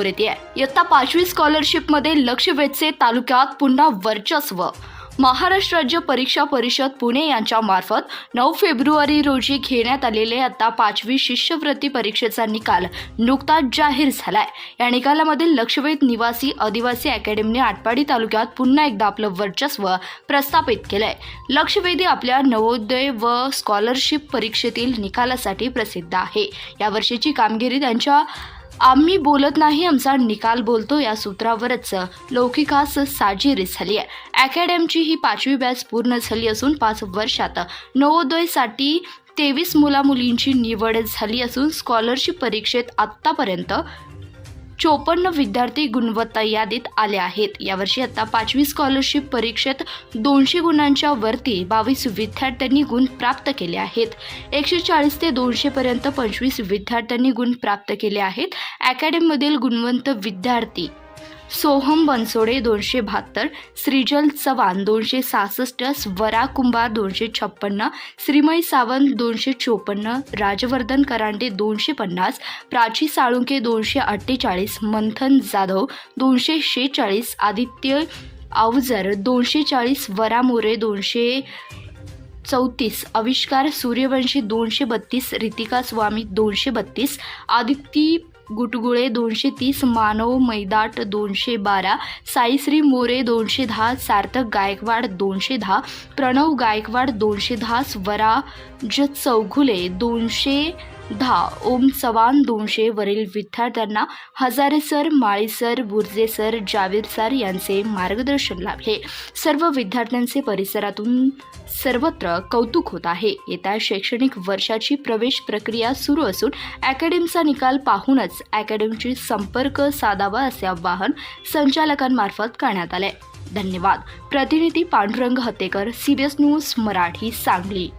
समोर येते. इयत्ता पाचवी स्कॉलरशिपमध्ये लक्ष वेधचे तालुक्यात पुन्हा वर्चस्व. महाराष्ट्र राज्य परीक्षा परिषद पुणे यांच्या मार्फत नऊ फेब्रुवारी रोजी घेण्यात आलेले आता पाचवी शिष्यवृत्ती परीक्षेचा निकाल नुकताच जाहीर झालाय. या निकालामध्ये लक्षवेध निवासी आदिवासी अकॅडमीने आटपाडी तालुक्यात पुन्हा एकदा आपलं वर्चस्व प्रस्थापित केलंय. लक्षवेधी आपल्या नवोदय व स्कॉलरशिप परीक्षेतील निकालासाठी प्रसिद्ध आहे. यावर्षीची कामगिरी त्यांच्या आम्ही बोलत नाही आमचा निकाल बोलतो या सूत्रावरच. लौकिकास साजेरी झाली आहे. अकॅडमीची ही पाचवी बॅच पूर्ण झाली असून पाच वर्षात. नवोदयसाठी तेवीस मुलामुलींची निवड झाली असून स्कॉलरशिप परीक्षेत आत्तापर्यंत चोपन्न विद्यार्थी गुणवत्ता यादीत आले आहेत. यावर्षी आता पाचवी स्कॉलरशिप परीक्षेत दोनशे गुणांच्या वरती बावीस विद्यार्थ्यांनी गुण प्राप्त केले आहेत. एकशे चाळीस ते दोनशे पर्यंत पंचवीस विद्यार्थ्यांनी गुण प्राप्त केले आहेत. अकॅडमीमधील गुणवंत विद्यार्थी सोहम बनसोडे दोनशे बहात्तर श्रीजल चव्हाण दोनशे सहासष्ट स्वरा कुंभार दोनशे छप्पन्न श्रीमय सावंत दोनशे चोपन्न राजवर्धन करांडे दोनशे पन्नास प्राची साळुंके दोनशे अठ्ठेचाळीस मंथन जाधव दोनशे शेहेचाळीस आदित्य अवजर दोनशे चाळीस वरा मोरे दोनशे चौतीस आविष्कार सूर्यवंशी दोनशे बत्तीस रितिका स्वामी दोनशे बत्तीस आदित्य गुटगुळे दोनशे तीस मानव मैदाट दोनशे बारा साईश्री मोरे दोनशे दहा सार्थक गायकवाड दोनशे दहा प्रणव गायकवाड दोनशे दहा स्वराज चौघुले दोनशे दहा ओम चव्हाण दोनशे वरील विद्यार्थ्यांना Hazare sir Mali sir Burje sir Javed sir यांचे मार्गदर्शन लाभले. सर्व विद्यार्थ्यांचे परिसरातून सर्वत्र कौतुक होत आहे. येत्या शैक्षणिक वर्षाची प्रवेश प्रक्रिया सुरू असून अकॅडमीचा निकाल पाहूनच अकॅडमीची संपर्क साधावा असे आवाहन संचालकांमार्फत करण्यात आले. धन्यवाद. प्रतिनिधी पांडुरंग हतेकर सीबीएस न्यूज मराठी सांगली.